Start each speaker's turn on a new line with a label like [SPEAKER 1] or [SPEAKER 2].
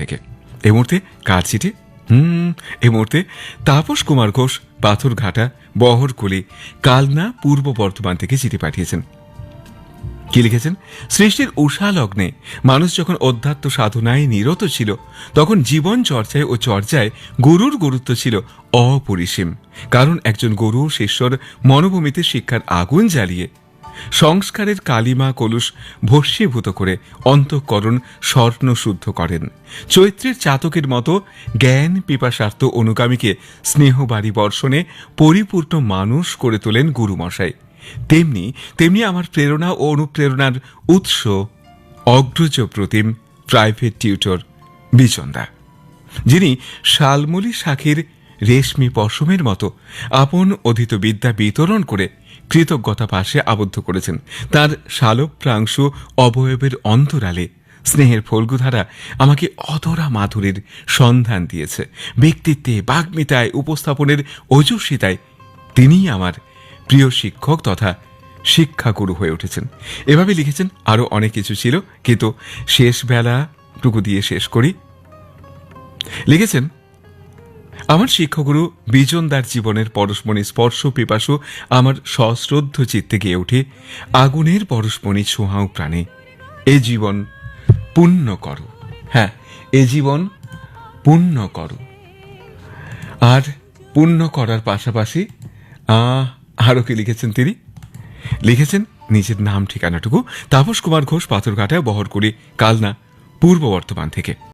[SPEAKER 1] থেকে। এই মুহূর্তে কার চিঠি হুম, এই মুহূর্তে তাপস কুমার ঘোষ পাথরঘাটা বহরকুলি কালনা, পূর্ব বর্ধমান থেকে চিঠি পাঠিয়েছেন। কি লিখেছেন? সৃষ্টির উষা লগ্নে মানুষ যখন অধ্যাত্ম সাধনায় নিরত ছিল, তখন জীবন চর্চায় ও চর্চায় গুরুর গুরুত্ব ছিল অপরিসীম। কারণ একজন গুরু, শিষ্যর মনোভূমিতে শিক্ষার আগুন জ্বালিয়ে সংস্কারের কালিমা কলুষ ভস্মীভূত করে অন্তঃকরণ স্বর্ণশুদ্ধ করেন। চৈত্রের চাতকের মতো জ্ঞান পিপাসার্থ অনুগামীকে স্নেহবাড়ি বর্ষণে পরিপূর্ণ মানুষ করে তোলেন গুরুমশাই। তেমনি তেমনি আমার প্রেরণা ও অনুপ্রেরণার উৎস অগ্রজ প্রতিম প্রাইভেট টিউটর বিচন্দা, যিনি শালমলি শাখের রেশমি পশমের মতো। আপন অধীত বিদ্যা বিতরণ করে কৃতজ্ঞতা পাশে আবদ্ধ করেছেন। তার শালপ্রাংশ অবয়বের অন্তরালে। স্নেহের ফল্গুধারা আমাকে অধরা মাধুরীর সন্ধান দিয়েছে। ব্যক্তিত্বে, বাগ্মিতায়, উপস্থাপনের ওজস্বিতায় তিনিই আমার প্রিয় শিক্ষক তথা শিক্ষাগুরু হয়ে উঠেছেন। এভাবে লিখেছেন আরও অনেক কিছু ছিল, কিন্তু শেষ বেলাটুকু দিয়ে শেষ করি। লিখেছেন আমার শিক্ষকগুরু বিজনদার জীবনের পরশমণি স্পর্শ পিপাসু আমার সশ্রদ্ধ চিত্তে গিয়ে ওঠে আগুনের পরশমণি ছোঁয়াও প্রাণে। এ জীবন পুণ্য করো। হ্যাঁ এ জীবন পুণ্য করো। আর পুণ্য করার পাশাপাশি আরও কি লিখেছেন তিনি? লিখেছেন নিজের নাম, ঠিকানাটুকু। তাপস কুমার ঘোষ পাথরঘাটায় বহরকুড়ি কালনা, পূর্ব বর্ধমান থেকে।